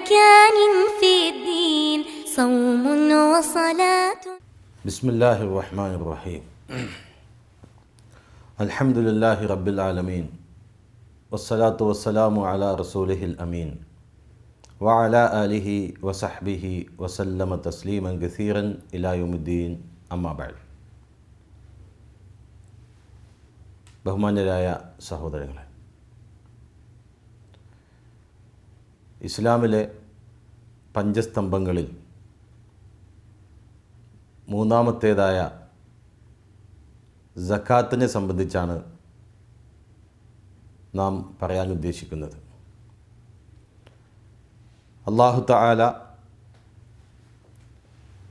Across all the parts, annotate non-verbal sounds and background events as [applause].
مكان في الدين صوم وصلاة بسم الله الرحمن الرحيم [clears throat] الحمد لله رب العالمين والصلاة والسلام على رسوله الأمين وعلى آله وصحبه وسلم تسليما كثيرا إلى يوم الدين أما بعد ബഹുമാന്യരായ സഹോദരങ്ങളെ ഇസ്ലാമിലെ പഞ്ചസ്തംഭങ്ങളിൽ മൂന്നാമത്തേതായ ജക്കാത്തിനെ സംബന്ധിച്ചാണ് നാം പറയാൻ ഉദ്ദേശിക്കുന്നത്. അള്ളാഹു തആല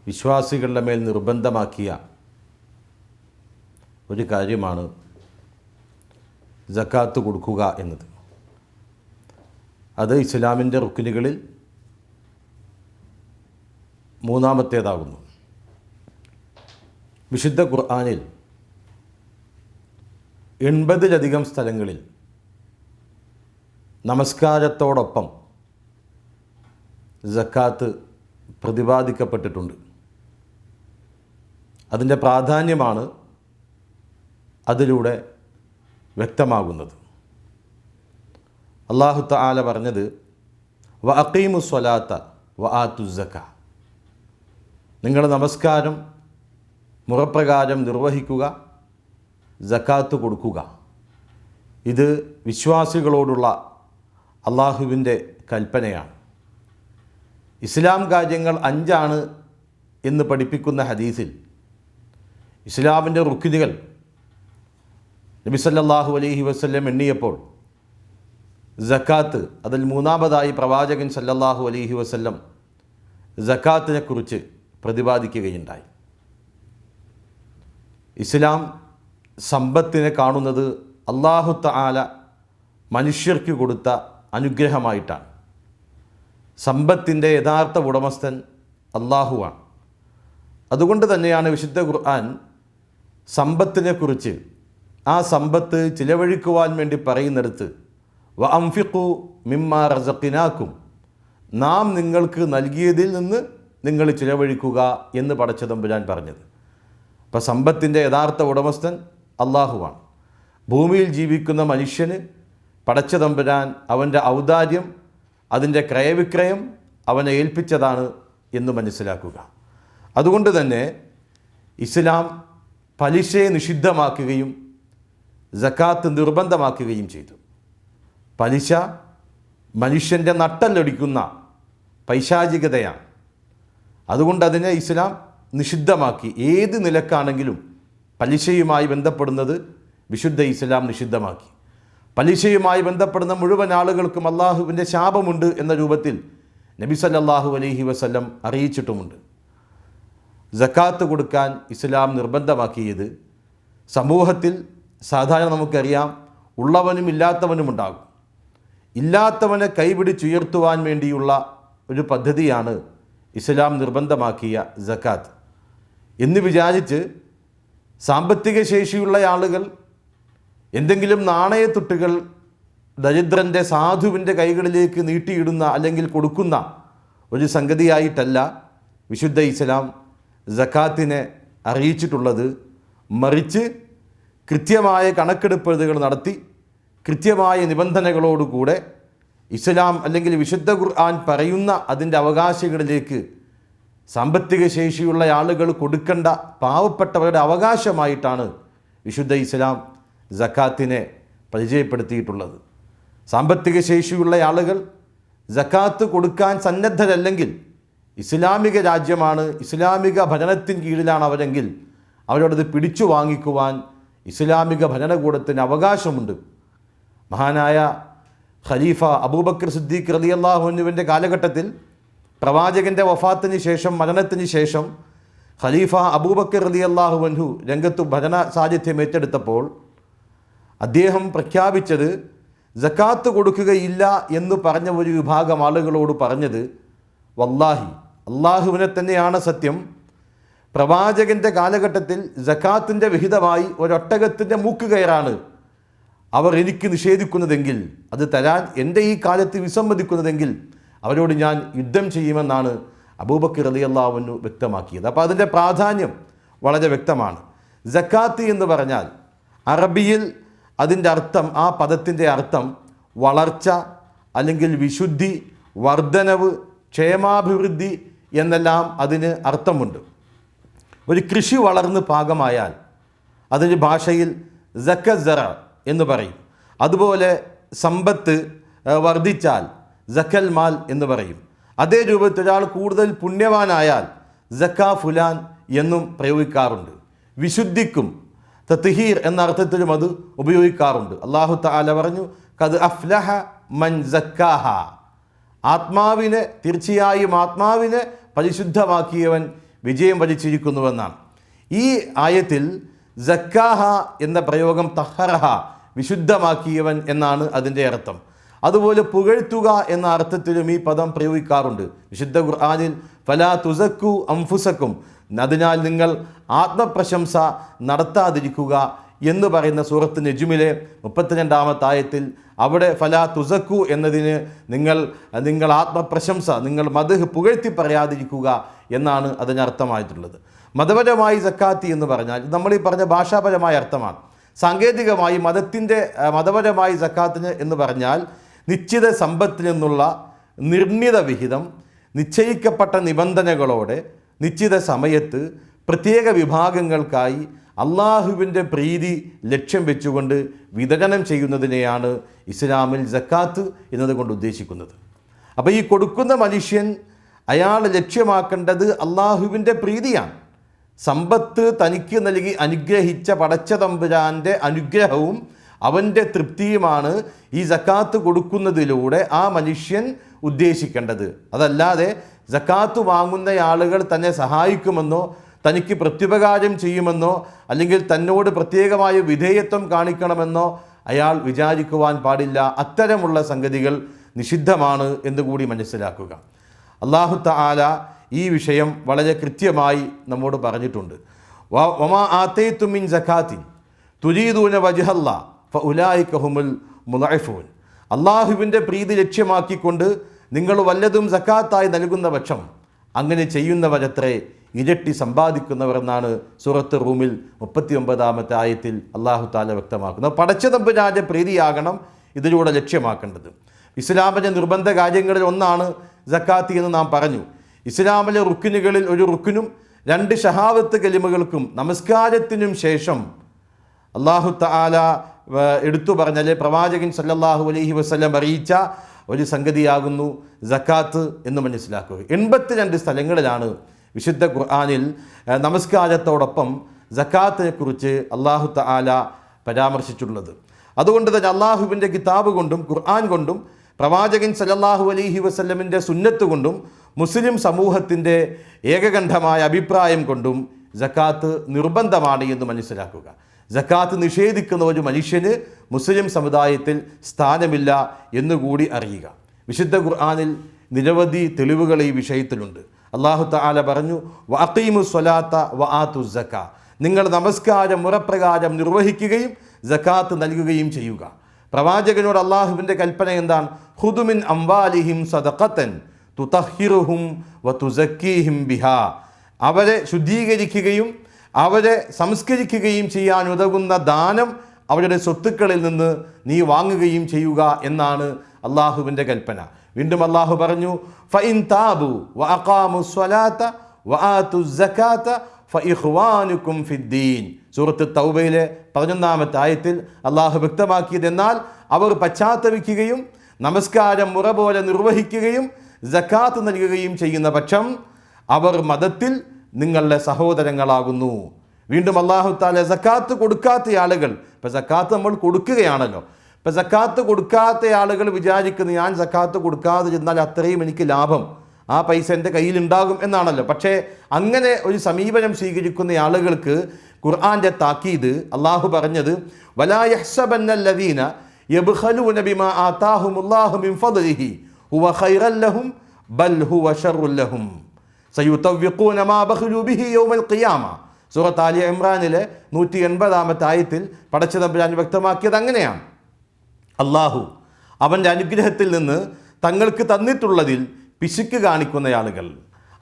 വിശ്വാസികളുടെ മേൽ നിർബന്ധമാക്കിയ ഒരു കാര്യമാണ് ജക്കാത്ത് കൊടുക്കുക എന്നത്. അത് ഇസ്ലാമിന്റെ റുക്കിനുകളിൽ മൂന്നാമത്തേതാകുന്നു. വിശുദ്ധ ഖുർആാനിൽ എൺപതിലധികം സ്ഥലങ്ങളിൽ നമസ്കാരത്തോടൊപ്പം ജക്കാത്ത് പ്രതിപാദിക്കപ്പെട്ടിട്ടുണ്ട്. അതിന്റെ പ്രാധാന്യമാണ് അതിലൂടെ വ്യക്തമാകുന്നത്. അള്ളാഹു താല പറഞ്ഞത് വ അക്കീമു സ്വലാത്ത വ ആ ജക്ക നിങ്ങൾ നമസ്കാരം മുറപ്രകാരം നിർവഹിക്കുക ജക്കാത്ത് കൊടുക്കുക. ഇത് വിശ്വാസികളോടുള്ള അള്ളാഹുവിന്റെ കൽപ്പനയാണ്. ഇസ്ലാം കാര്യങ്ങൾ അഞ്ചാണ് എന്ന് പഠിപ്പിക്കുന്ന ഹദീസിൽ ഇസ്ലാമിന്റെ റുക്കിനുകൾ നബിസല്ലാഹു അലൈഹി വസല്ലം എണ്ണിയപ്പോൾ ജക്കാത്ത് അതിൽ മൂന്നാമതായി പ്രവാചകൻ സല്ലല്ലാഹു അലൈഹി വസല്ലം ജക്കാത്തിനെക്കുറിച്ച് പ്രതിപാദിക്കുകയുണ്ടായി. ഇസ്ലാം സമ്പത്തിനെ കാണുന്നത് അള്ളാഹു തആല മനുഷ്യർക്ക് കൊടുത്ത അനുഗ്രഹമായിട്ടാണ്. സമ്പത്തിന്റെ യഥാർത്ഥ ഉടമസ്ഥൻ അള്ളാഹുവാണ് അതുകൊണ്ട് തന്നെയാണ് വിശുദ്ധ ഖുർആൻ സമ്പത്തിനെക്കുറിച്ച് ആ സമ്പത്ത് ചിലവഴിക്കുവാൻ വേണ്ടി പറയുന്നിടത്ത് വ അംഫിഖു മിമ്മ റസക്കിനാക്കും നാം നിങ്ങൾക്ക് നൽകിയതിൽ നിന്ന് നിങ്ങൾ ചിലവഴിക്കുക എന്ന് പടച്ചതമ്പുരാൻ പറഞ്ഞത്. അപ്പോൾ സമ്പത്തിന്റെ യഥാർത്ഥ ഉടമസ്ഥൻ അള്ളാഹുവാണ് ഭൂമിയിൽ ജീവിക്കുന്ന മനുഷ്യന് പടച്ചതമ്പുരാൻ അവന്റെ ഔദാര്യം അതിന്റെ ക്രയവിക്രയം അവനെ ഏൽപ്പിച്ചതാണ് എന്ന് മനസ്സിലാക്കുക. അതുകൊണ്ട് തന്നെ ഇസ്ലാം പലിശയെ നിഷിദ്ധമാക്കുകയും ജക്കാത്ത് നിർബന്ധമാക്കുകയും ചെയ്തു. പലിശ മനുഷ്യന്റെ നട്ടല്ലൊടിക്കുന്ന പൈശാചികതയാണ്. അതുകൊണ്ട് അതിനെ ഇസ്ലാം നിഷിദ്ധമാക്കി. ഏത് നിലക്കാണെങ്കിലും പലിശയുമായി ബന്ധപ്പെടുന്നത് വിശുദ്ധ ഇസ്ലാം നിഷിദ്ധമാക്കി. പലിശയുമായി ബന്ധപ്പെടുന്ന മുഴുവൻ ആളുകൾക്കും അള്ളാഹുവിന്റെ ശാപമുണ്ട് എന്ന രൂപത്തിൽ നബി സല്ലാഹു അലൈഹി വസല്ലം അറിയിച്ചിട്ടുമുണ്ട്. ജക്കാത്ത് കൊടുക്കാൻ ഇസ്ലാം നിർബന്ധമാക്കിയത് സമൂഹത്തിൽ സാധാരണ നമുക്കറിയാം ഉള്ളവനും ഇല്ലാത്തവനും ഉണ്ടാകും. ഇല്ലാത്തവനെ കൈപിടിച്ചുയർത്തുവാൻ വേണ്ടിയുള്ള ഒരു പദ്ധതിയാണ് ഇസ്ലാം നിർബന്ധമാക്കിയ ജക്കാത്ത് എന്ന് വിചാരിച്ച് സാമ്പത്തിക ശേഷിയുള്ള ആളുകൾ എന്തെങ്കിലും നാണയത്തുട്ടുകൾ ദരിദ്രന്റെ സാധുവിന്റെ കൈകളിലേക്ക് നീട്ടിയിടുന്ന അല്ലെങ്കിൽ കൊടുക്കുന്ന ഒരു സംഗതിയായിട്ടല്ല വിശുദ്ധ ഇസ്ലാം ജക്കാത്തിനെ അറിയിച്ചിട്ടുള്ളത്. മറിച്ച് കൃത്യമായ കണക്കെടുപ്പുകൾ നടത്തി കൃത്യമായ നിബന്ധനകളോടുകൂടെ ഇസ്ലാം അല്ലെങ്കിൽ വിശുദ്ധ ഖുർആൻ പറയുന്ന അതിന്റെ അവകാശങ്ങളിലേക്ക് സാമ്പത്തിക ശേഷിയുള്ള ആളുകൾ കൊടുക്കേണ്ട പാവപ്പെട്ടവരുടെ അവകാശമായിട്ടാണ് വിശുദ്ധ ഇസ്ലാം ജക്കാത്തിനെ പരിചയപ്പെടുത്തിയിട്ടുള്ളത്. സാമ്പത്തിക ശേഷിയുള്ള ആളുകൾ ജക്കാത്ത് കൊടുക്കാൻ സന്നദ്ധരല്ലെങ്കിൽ ഇസ്ലാമിക രാജ്യമാണ് ഇസ്ലാമിക ഭരണത്തിന് കീഴിലാണ് അവരെങ്കിൽ അവരോടത് പിടിച്ചു വാങ്ങിക്കുവാൻ ഇസ്ലാമിക ഭരണകൂടത്തിന് അവകാശമുണ്ട്. മഹാനായ ഖലീഫ അബൂബക്കർ സിദ്ദീഖ് റലി അള്ളാഹുനുവിന്റെ കാലഘട്ടത്തിൽ പ്രവാചകന്റെ വഫാത്തിന് ശേഷം മരണത്തിന് ശേഷം ഖലീഫ അബൂബക്കർ റലി അള്ളാഹുവൻഹു രംഗത്തു ഭജന സാന്നിധ്യം ഏറ്റെടുത്തപ്പോൾ അദ്ദേഹം പ്രഖ്യാപിച്ചത് ജക്കാത്ത് കൊടുക്കുകയില്ല എന്ന് പറഞ്ഞ ഒരു വിഭാഗം ആളുകളോട് പറഞ്ഞത് വല്ലാഹി അള്ളാഹുവിനെ തന്നെയാണ് സത്യം. പ്രവാചകന്റെ കാലഘട്ടത്തിൽ ജക്കാത്തിന്റെ വിഹിതമായി ഒരൊട്ടകത്തിന്റെ മൂക്കുകയറാണ് അവർ എനിക്ക് നിഷേധിക്കുന്നതെങ്കിൽ അത് തരാൻ എന്റെ ഈ കാലത്ത് വിസമ്മതിക്കുന്നതെങ്കിൽ അവരോട് ഞാൻ യുദ്ധം ചെയ്യുമെന്നാണ് അബൂബക്കർ അലി അള്ളാഹുവിനു വ്യക്തമാക്കിയത്. അപ്പോൾ അതിന്റെ പ്രാധാന്യം വളരെ വ്യക്തമാണ്. ജക്കാത്ത് എന്ന് പറഞ്ഞാൽ അറബിയിൽ അതിന്റെ അർത്ഥം ആ പദത്തിന്റെ അർത്ഥം വളർച്ച അല്ലെങ്കിൽ വിശുദ്ധി വർധനവ് ക്ഷേമാഭിവൃദ്ധി എന്നെല്ലാം അതിന് അർത്ഥമുണ്ട്. ഒരു കൃഷി വളർന്ന് പാകമായാൽ അതിന്റെ ഭാഷയിൽ ജക്കസറ എന്ന് പറയും. അതുപോലെ സമ്പത്ത് വർദ്ധിച്ചാൽ ജക്കൽ മാൽ എന്ന് പറയും. അതേ രൂപത്തിൽ ഒരാൾ കൂടുതൽ പുണ്യവാനായാൽ ജക്ക ഫുലാൻ എന്നും പ്രയോഗിക്കാറുണ്ട്. വിശുദ്ധിക്കും തത്ഹീർ എന്ന അർത്ഥത്തിലും അത് ഉപയോഗിക്കാറുണ്ട്. അള്ളാഹു താല പറഞ്ഞു കത് അഫ്ലഹ മൻ ജക്കാഹ ആത്മാവിനെ തീർച്ചയായും ആത്മാവിനെ പരിശുദ്ധമാക്കിയവൻ വിജയം വരിച്ചിരിക്കുന്നുവെന്നാണ്. ഈ ആയത്തിൽ ജക്കാഹ എന്ന പ്രയോഗം തഹറഹ വിശുദ്ധമാക്കിയവൻ എന്നാണ് അതിന്റെ അർത്ഥം. അതുപോലെ പുകഴ്ത്തുക എന്ന അർത്ഥത്തിലും ഈ പദം പ്രയോഗിക്കാറുണ്ട്. വിശുദ്ധ ഖുർആാനിൽ ഫലാ തുസക്കു അംഫുസക്കും അതിനാൽ നിങ്ങൾ ആത്മപ്രശംസ നടത്താതിരിക്കുക എന്ന് പറയുന്ന സൂറത്ത് നെജുമിലെ മുപ്പത്തിരണ്ടാമത്തെ ആയത്തിൽ അവിടെ ഫലാ തുസക്കു എന്നതിന് നിങ്ങൾ നിങ്ങൾ ആത്മപ്രശംസ നിങ്ങൾ മതഹ് പുകഴ്ത്തി പറയാതിരിക്കുക എന്നാണ് അതിനർത്ഥമായിട്ടുള്ളത്. മതപരമായി സക്കാത്തി എന്ന് പറഞ്ഞാൽ നമ്മൾ ഈ പറഞ്ഞ ഭാഷാപരമായ അർത്ഥമാണ്. സാങ്കേതികമായി മതത്തിന്റെ മതപരമായി സക്കാത്തിന് എന്ന് പറഞ്ഞാൽ നിശ്ചിത സമ്പത്തിൽ നിന്നുള്ള നിർണിത വിഹിതം നിശ്ചയിക്കപ്പെട്ട നിബന്ധനകളോടെ നിശ്ചിത സമയത്ത് പ്രത്യേക വിഭാഗങ്ങൾക്കായി അള്ളാഹുവിന്റെ പ്രീതി ലക്ഷ്യം വെച്ചുകൊണ്ട് വിതരണം ചെയ്യുന്നതിനെയാണ് ഇസ്ലാമിൽ ജക്കാത്ത് എന്നതുകൊണ്ട് ഉദ്ദേശിക്കുന്നത്. അപ്പോൾ ഈ കൊടുക്കുന്ന മനുഷ്യൻ അയാൾ ലക്ഷ്യമാക്കേണ്ടത് അള്ളാഹുവിന്റെ പ്രീതിയാണ്. സമ്പത്ത് തനിക്ക് നൽകി അനുഗ്രഹിച്ച പടച്ച തമ്പുരാന്റെ അനുഗ്രഹവും അവന്റെ തൃപ്തിയുമാണ് ഈ ജക്കാത്ത് കൊടുക്കുന്നതിലൂടെ ആ മനുഷ്യൻ ഉദ്ദേശിക്കേണ്ടത്. അതല്ലാതെ ജക്കാത്ത് വാങ്ങുന്ന ആളുകൾ തന്നെ സഹായിക്കുമെന്നോ തനിക്ക് പ്രത്യുപകാരം ചെയ്യുമെന്നോ അല്ലെങ്കിൽ തന്നോട് പ്രത്യേകമായ വിധേയത്വം കാണിക്കണമെന്നോ അയാൾ വിചാരിക്കുവാൻ പാടില്ല. അത്തരമുള്ള സംഗതികൾ നിഷിദ്ധമാണ് എന്ന് കൂടി മനസ്സിലാക്കുക. അള്ളാഹു തആല ഈ വിഷയം വളരെ കൃത്യമായി നമ്മോട് പറഞ്ഞിട്ടുണ്ട്. വമാ ആത്തേത്തു മിൻ ജക്കാത്തിൻ തുജീദൂന വജഹല്ല ഫ ഉലായിക്കഹുമുൽ മുലൈഫൂൻ അള്ളാഹുവിന്റെ പ്രീതി ലക്ഷ്യമാക്കിക്കൊണ്ട് നിങ്ങൾ വല്ലതും ജക്കാത്തായി നൽകുന്ന പക്ഷം അങ്ങനെ ചെയ്യുന്നവരത്രേ ഇരട്ടി സമ്പാദിക്കുന്നവർ എന്നാണ് സൂറത്ത് റൂമിൽ മുപ്പത്തി ഒമ്പതാമത്തെ ആയത്തിൽ അള്ളാഹു താല വ്യക്തമാക്കുന്നത്. പടച്ചതമ്പുരാന്റെ പ്രീതിയാകണം ഇതിലൂടെ ലക്ഷ്യമാക്കേണ്ടത്. ഇസ്ലാമിന്റെ നിർബന്ധ കാര്യങ്ങളിൽ ഒന്നാണ് ജക്കാത്തി എന്ന് നാം പറഞ്ഞു. ഇസ്ലാമിലെ റുക്കിനുകളിൽ ഒരു റുക്കിനും രണ്ട് ഷഹാവത്ത് കലിമകൾക്കും നമസ്കാരത്തിനും ശേഷം അള്ളാഹു താല എടുത്തു പറഞ്ഞാൽ പ്രവാചകൻ സല്ലല്ലാഹു അലൈഹി വസ്ലം അറിയിച്ച ഒരു സംഗതിയാകുന്നു ജക്കാത്ത് എന്ന് മനസ്സിലാക്കുക. എൺപത്തിരണ്ട് സ്ഥലങ്ങളിലാണ് വിശുദ്ധ ഖുർആാനിൽ നമസ്കാരത്തോടൊപ്പം ജക്കാത്തിനെക്കുറിച്ച് അള്ളാഹു താല പരാമർശിച്ചിട്ടുള്ളത്. അതുകൊണ്ട് തന്നെ അള്ളാഹുവിന്റെ കിതാബ് കൊണ്ടും ഖുർആൻ കൊണ്ടും പ്രവാചകൻ സലല്ലാഹു അലൈഹി വസല്ലമിന്റെ സുന്നത്ത് കൊണ്ടും മുസ്ലിം സമൂഹത്തിന്റെ ഏകകണ്ഠമായ അഭിപ്രായം കൊണ്ടും ജക്കാത്ത് നിർബന്ധമാണ് എന്ന് മനസ്സിലാക്കുക. ജക്കാത്ത് നിഷേധിക്കുന്ന ഒരു മനുഷ്യന് മുസ്ലിം സമുദായത്തിൽ സ്ഥാനമില്ല എന്നുകൂടി അറിയുക. വിശുദ്ധ ഖുർആാനിൽ നിരവധി തെളിവുകൾ ഈ വിഷയത്തിലുണ്ട്. അള്ളാഹു താല പറഞ്ഞു വഅീമു സ്വലാത്ത വ ആത്തു ജക്ക നിങ്ങൾ നമസ്കാരം മുറപ്രകാരം നിർവഹിക്കുകയും ജക്കാത്ത് നൽകുകയും ചെയ്യുക. പ്രവാചകനോട് അള്ളാഹുവിന്റെ കൽപ്പന എന്താണ്? ഹുദുമിൻ അംവാലിഹിം സദക്കത്തൻ തുതഹിറുഹും വ തുസക്കീഹിം ബിഹാ. അവരെ ശുദ്ധീകരിക്കുകയും അവരെ സംസ്കരിക്കുകയും ചെയ്യാൻ ഉതകുന്ന ദാനം അവരുടെ സ്വത്തുക്കളിൽ നിന്ന് നീ വാങ്ങുകയും ചെയ്യുക എന്നാണ് അള്ളാഹുവിന്റെ കൽപ്പന. വീണ്ടും അള്ളാഹു പറഞ്ഞു ഫൈൻ താബു വ അക്കാമു സ്വലാത്ത വ ആ സക്കാത്ത ഫഇഖ്വാനുക്കും ഫിദ്ദീൻ. സൂറത്ത് തൗബയിലെ പതിനൊന്നാമത്തെ ആയത്തിൽ അള്ളാഹു വ്യക്തമാക്കിയത് എന്നാൽ അവർ പശ്ചാത്തപിക്കുകയും നമസ്കാരം മുറ പോലെ നിർവഹിക്കുകയും ജക്കാത്ത് നൽകുകയും ചെയ്യുന്ന പക്ഷം അവർ മതത്തിൽ നിങ്ങളുടെ സഹോദരങ്ങളാകുന്നു. വീണ്ടും അള്ളാഹു താല സക്കാത്ത് കൊടുക്കാത്ത ആളുകൾ ഇപ്പം സക്കാത്ത് നമ്മൾ കൊടുക്കുകയാണല്ലോ. ഇപ്പം സക്കാത്ത് കൊടുക്കാത്ത ആളുകൾ വിചാരിക്കുന്നു ഞാൻ സക്കാത്ത് കൊടുക്കാതെ ചെന്നാൽ അത്രയും എനിക്ക് ലാഭം. ആ പൈസ എന്റെ കയ്യിലുണ്ടാകും എന്നാണല്ലോ. പക്ഷേ അങ്ങനെ ഒരു സമീപനം സ്വീകരിക്കുന്ന ആളുകൾക്ക് ഖുർആാന്റെ താക്കീത് അള്ളാഹു പറഞ്ഞത് വലായഹ്സബന്നല്ലദീന യബ്ഖലൂന ബിമാ ആതാഹുമുല്ലാഹു ഫദ്ലിഹി ഹുവ ലഹും ബൽ ഹുവ ശർറുൻ ലഹും മാ ബഖലു ബിഹി യൗമൽ ഖിയാമ. സൂറത്ത് ആലി ഇമ്രാനിലെ നൂറ്റി എൺപതാമത്തെ ആയത്തിൽ പടച്ച തമ്പുരാൻ വ്യക്തമാക്കിയത് അങ്ങനെയാണ്. അള്ളാഹു അവന്റെ അനുഗ്രഹത്തിൽ നിന്ന് തങ്ങൾക്ക് തന്നിട്ടുള്ളതിൽ പിശുക്ക് കാണിക്കുന്ന ആളുകൾ.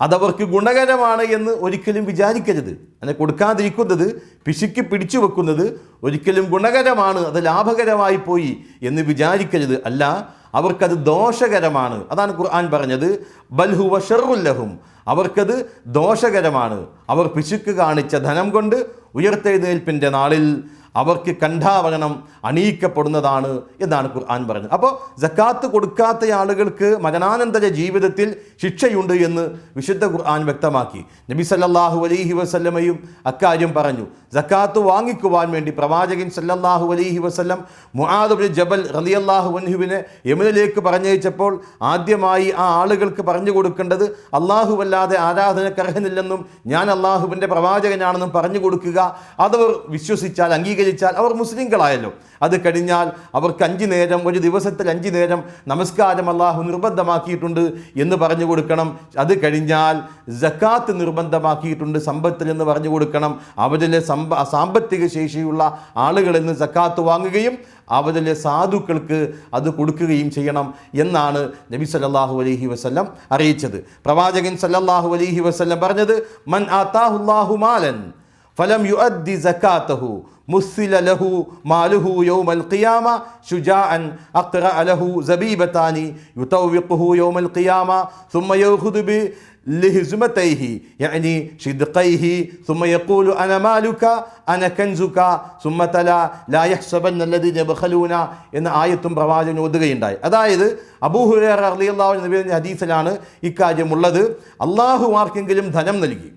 അതവർക്ക് ഗുണകരമാണ് എന്ന് ഒരിക്കലും വിചാരിക്കരുത്. അങ്ങനെ കൊടുക്കാതിരിക്കുന്നത് പിശുക്ക് പിടിച്ചു വെക്കുന്നത് ഒരിക്കലും ഗുണകരമാണ് അത് ലാഭകരമായി പോയി എന്ന് വിചാരിക്കരുത്. അല്ല അവർക്കത് ദോഷകരമാണ്. അതാണ് ഖുർആൻ പറഞ്ഞത് ബൽഹുവ ഷെറുല്ലഹും അവർക്കത് ദോഷകരമാണ്. അവർ പിശുക്ക് കാണിച്ച ധനം കൊണ്ട് ഉയർത്തെഴുന്നേൽപ്പിന്റെ നാളിൽ അവർക്ക് കണ്ഠാവകനം അണിയിക്കപ്പെടുന്നതാണ് എന്നാണ് ഖുർആൻ പറഞ്ഞത് അപ്പോൾ ജക്കാത്ത് കൊടുക്കാത്ത ആളുകൾക്ക് മരണാനന്തര ജീവിതത്തിൽ ശിക്ഷയുണ്ട് എന്ന് വിശുദ്ധ ഖുർആൻ വ്യക്തമാക്കി. നബി സല്ലാഹു അലൈഹി വസല്ലമയും അക്കാര്യം പറഞ്ഞു. ജക്കാത്ത് വാങ്ങിക്കുവാൻ വേണ്ടി പ്രവാചകൻ സല്ലല്ലാഹു അലൈഹി വസല്ലം മുആദുബിൻ ജബൽ റളിയല്ലാഹു അൻഹുവിനെ യമുനിലേക്ക് പറഞ്ഞയച്ചപ്പോൾ ആദ്യമായി ആ ആളുകൾക്ക് പറഞ്ഞു കൊടുക്കേണ്ടത് അല്ലാഹുവല്ലാതെ ആരാധനക്കർഹനില്ലെന്നും ഞാൻ അള്ളാഹുവിന്റെ പ്രവാചകനാണെന്നും പറഞ്ഞു കൊടുക്കുക. അതവർ വിശ്വസിച്ചാൽ അംഗീകരിച്ചാൽ അവർ മുസ്ലിങ്ങളായല്ലോ. അത് കഴിഞ്ഞാൽ അവർക്ക് അഞ്ച് നേരം ഒരു ദിവസത്തിൽ അഞ്ച് നേരം നമസ്കാരം അള്ളാഹു നിർബന്ധമാക്കിയിട്ടുണ്ട് എന്ന് പറഞ്ഞു കൊടുക്കണം. അത് കഴിഞ്ഞാൽ ജക്കാത്ത് നിർബന്ധമാക്കിയിട്ടുണ്ട് സമ്പത്തിൽ എന്ന് പറഞ്ഞു കൊടുക്കണം. അവരിലെ സമ്പ സാമ്പത്തിക ശേഷിയുള്ള ആളുകളിൽ നിന്ന് ജക്കാത്ത് വാങ്ങുകയും അവരിലെ സാധുക്കൾക്ക് അത് കൊടുക്കുകയും ചെയ്യണം എന്നാണ് നബി സല്ലാഹു അലൈഹി വസല്ലം അറിയിച്ചത്. പ്രവാചകൻ സല്ലാഹു അലൈഹി വസല്ലം പറഞ്ഞത് മൻ ആതാഹുല്ലാഹു മാലൻ ഫലം യുഅദ്ദി സക്കാത്തഹു മുസ്സില ലഹു മാലുഹു യൗമൽ ഖിയാമ ശുജാഅൻ അഖ്റഅ ലഹു സബീബതാനി യുതവ്വിഖുഹു യൗമൽ ഖിയാമ ثم يأخذ لهزمتيه يعني شدقيه ثم يقول أنا مالك أنا كنزك ثم تلا لا يحسبن الذين يبخلون എന്ന ആയത്തും പ്രവാചകൻ ഓതുകയുണ്ടായി അതായത് അബൂഹുറേറ റളിയല്ലാഹു അൻഹു നബിയുടെ ഹദീസിലാണ് ഇക്കാര്യമുള്ളത് അള്ളാഹു ആർക്കെങ്കിലും ധനം നൽകി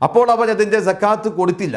അപ്പോൾ അവൻ അതിൻ്റെ സക്കാത്ത് കൊടുത്തില്ല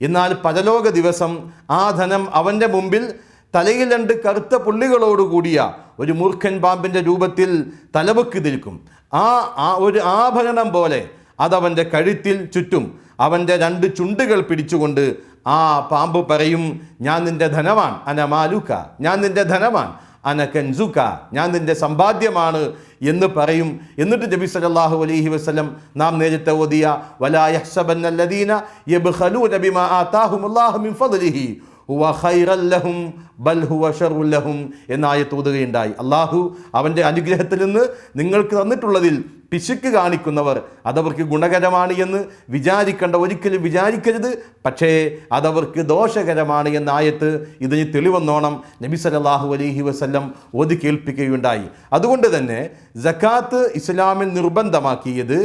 എന്നാൽ പരലോക ദിവസം ആ ധനം അവന്റെ മുമ്പിൽ തലയിൽ രണ്ട് കറുത്ത പുള്ളികളോടുകൂടിയ ഒരു മൂർഖൻ പാമ്പിന്റെ രൂപത്തിൽ തലവെക്ക് നിൽക്കും. ആ ആ ഒരു ആഭരണം പോലെ അതവന്റെ കഴുത്തിൽ ചുറ്റും അവന്റെ രണ്ട് ചുണ്ടുകൾ പിടിച്ചുകൊണ്ട് ആ പാമ്പ് പറയും ഞാൻ നിന്റെ ധനവാൻ അനമാലുക്ക ഞാൻ നിന്റെ ധനവാൻ. അനക്കൻസുക്ക ഞാൻ നിന്റെ സമ്പാദ്യമാണ് എന്ന് പറയും. എന്നിട്ട് നബി സല്ലല്ലാഹു അലൈഹി വസല്ലം നാം നേരത്തെ ഓതിയ വലാ യഹ്സബന്നല്ലദീന യബ്ഖലൂന ബിമാ ആതാഹുമുല്ലാഹു മിൻ ഫദ്ലിഹി. ഹുവ ഖൈറൻ ലഹും ബൽ ഹുവ ഷർറുൻ ലഹും എന്നായത്ത് ഓതുകയുണ്ടായി. അള്ളാഹു അവന്റെ അനുഗ്രഹത്തിൽ നിന്ന് നിങ്ങൾക്ക് തന്നിട്ടുള്ളതിൽ പിശുക്ക് കാണിക്കുന്നവർ അതവർക്ക് ഗുണകരമാണ് എന്ന് വിചാരിക്കേണ്ട ഒരിക്കലും വിചാരിക്കരുത്. പക്ഷേ അതവർക്ക് ദോഷകരമാണ് എന്ന ആയത്ത് ഇതിന് തെളിവെന്നോണം നബി സല്ലല്ലാഹു അലഹി വസ്ല്ലം ഓതി കേൾപ്പിക്കുകയുണ്ടായി. അതുകൊണ്ട് തന്നെ ജക്കാത്ത് ഇസ്ലാമിൽ നിർബന്ധമാക്കിയത്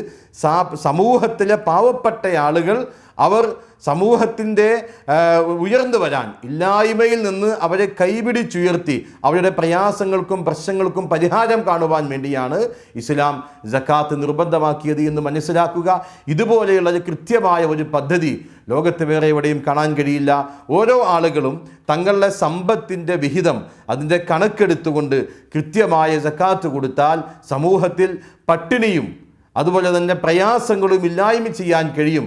സമൂഹത്തിലെ പാവപ്പെട്ട ആളുകൾ അവർ സമൂഹത്തിന്റെ ഉയർന്നു വരാൻ ഇല്ലായ്മയിൽ നിന്ന് അവരെ കൈപിടിച്ചുയർത്തി അവരുടെ പ്രയാസങ്ങൾക്കും പ്രശ്നങ്ങൾക്കും പരിഹാരം കാണുവാൻ വേണ്ടിയാണ് ഇസ്ലാം ജക്കാത്ത് നിർബന്ധമാക്കിയത് എന്ന് മനസ്സിലാക്കുക. ഇതുപോലെയുള്ള കൃത്യമായ ഒരു പദ്ധതി ലോകത്ത് വേറെ എവിടെയും കാണാൻ കഴിയില്ല. ഓരോ ആളുകളും തങ്ങളുടെ സമ്പത്തിന്റെ വിഹിതം അതിന്റെ കണക്കെടുത്തുകൊണ്ട് കൃത്യമായ ജക്കാത്ത് കൊടുത്താൽ സമൂഹത്തിൽ പട്ടിണിയും അതുപോലെ തന്നെ പ്രയാസങ്ങളും ഇല്ലായ്മ ചെയ്യാൻ കഴിയും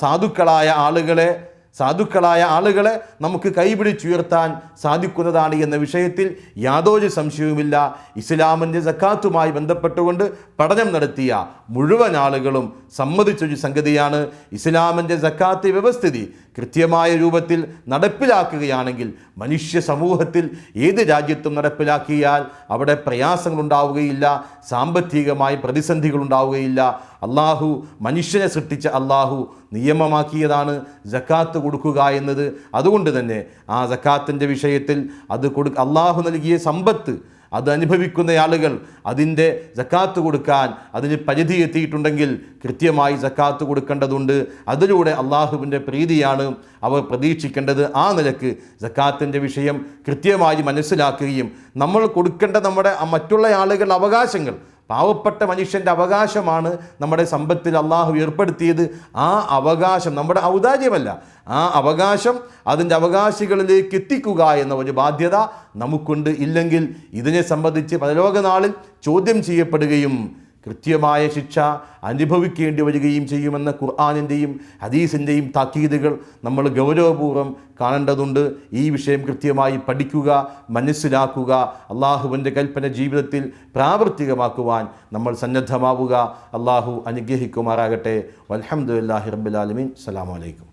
സാധുക്കളായ ആളുകളെ സാധുക്കളായ ആളുകളെ നമുക്ക് കൈപിടിച്ചുയർത്താൻ സാധിക്കുന്നതാണ് എന്ന വിഷയത്തിൽ യാതൊരു സംശയവുമില്ല. ഇസ്ലാമിന്റെ സക്കാത്തുമായി ബന്ധപ്പെട്ടുകൊണ്ട് പഠനം നടത്തിയ മുഴുവൻ ആളുകളും സമ്മതിച്ചൊരു സംഗതിയാണ്. ഇസ്ലാമിന്റെ സക്കാത്ത് വ്യവസ്ഥിതി കൃത്യമായ രൂപത്തിൽ നടപ്പിലാക്കുകയാണെങ്കിൽ മനുഷ്യ സമൂഹത്തിൽ ഏത് രാജ്യത്തും നടപ്പിലാക്കിയാൽ അവിടെ പ്രയാസങ്ങളുണ്ടാവുകയില്ല സാമ്പത്തികമായി പ്രതിസന്ധികൾ ഉണ്ടാവുകയില്ല അള്ളാഹു മനുഷ്യനെ സൃഷ്ടിച്ച അള്ളാഹു നിയമമാക്കിയതാണ് ജക്കാത്ത് കൊടുക്കുക എന്നത്. അതുകൊണ്ട് തന്നെ ആ ജക്കാത്തിന്റെ വിഷയത്തിൽ അത് കൊടു അള്ളാഹു നൽകിയ സമ്പത്ത് അത് അനുഭവിക്കുന്ന ആളുകൾ അതിന്റെ ജക്കാത്ത് കൊടുക്കാൻ അതിന് പരിധി എത്തിയിട്ടുണ്ടെങ്കിൽ കൃത്യമായി ജക്കാത്ത് കൊടുക്കേണ്ടതുണ്ട്. അതിലൂടെ അള്ളാഹുവിന്റെ പ്രീതിയാണ് അവർ പ്രതീക്ഷിക്കേണ്ടത്. ആ നിലയ്ക്ക് ജക്കാത്തിന്റെ വിഷയം കൃത്യമായി മനസ്സിലാക്കുകയും നമ്മൾ കൊടുക്കേണ്ട നമ്മുടെ മറ്റുള്ള ആളുകളുടെ അവകാശങ്ങൾ പാവപ്പെട്ട മനുഷ്യന്റെ അവകാശമാണ് നമ്മുടെ സമ്പത്തിൽ അള്ളാഹു ഏർപ്പെടുത്തിയത്. ആ അവകാശം നമ്മുടെ ഔദാര്യമല്ല. ആ അവകാശം അതിന്റെ അവകാശികളിലേക്ക് എത്തിക്കുക എന്ന ഒരു ബാധ്യത നമുക്കുണ്ട്. ഇല്ലെങ്കിൽ ഇതിനെ സംബന്ധിച്ച് പരലോകനാളിൽ ചോദ്യം ചെയ്യപ്പെടുകയും കൃത്യമായ ശിക്ഷ അനുഭവിക്കേണ്ടി വരികയും ചെയ്യുമെന്ന ഖുർആാനിന്റെയും ഹദീസിന്റെയും താക്കീതുകൾ നമ്മൾ ഗൗരവപൂർവം കാണേണ്ടതുണ്ട്. ഈ വിഷയം കൃത്യമായി പഠിക്കുക മനസ്സിലാക്കുക അള്ളാഹുവിന്റെ കൽപ്പന ജീവിതത്തിൽ പ്രാവർത്തികമാക്കുവാൻ നമ്മൾ സന്നദ്ധമാവുക. അള്ളാഹു അനുഗ്രഹിക്കുമാറാകട്ടെ. വലഹമുല്ലാഹി റബ്ബുലാലമീൻ അസ്സാം അലൈക്കും.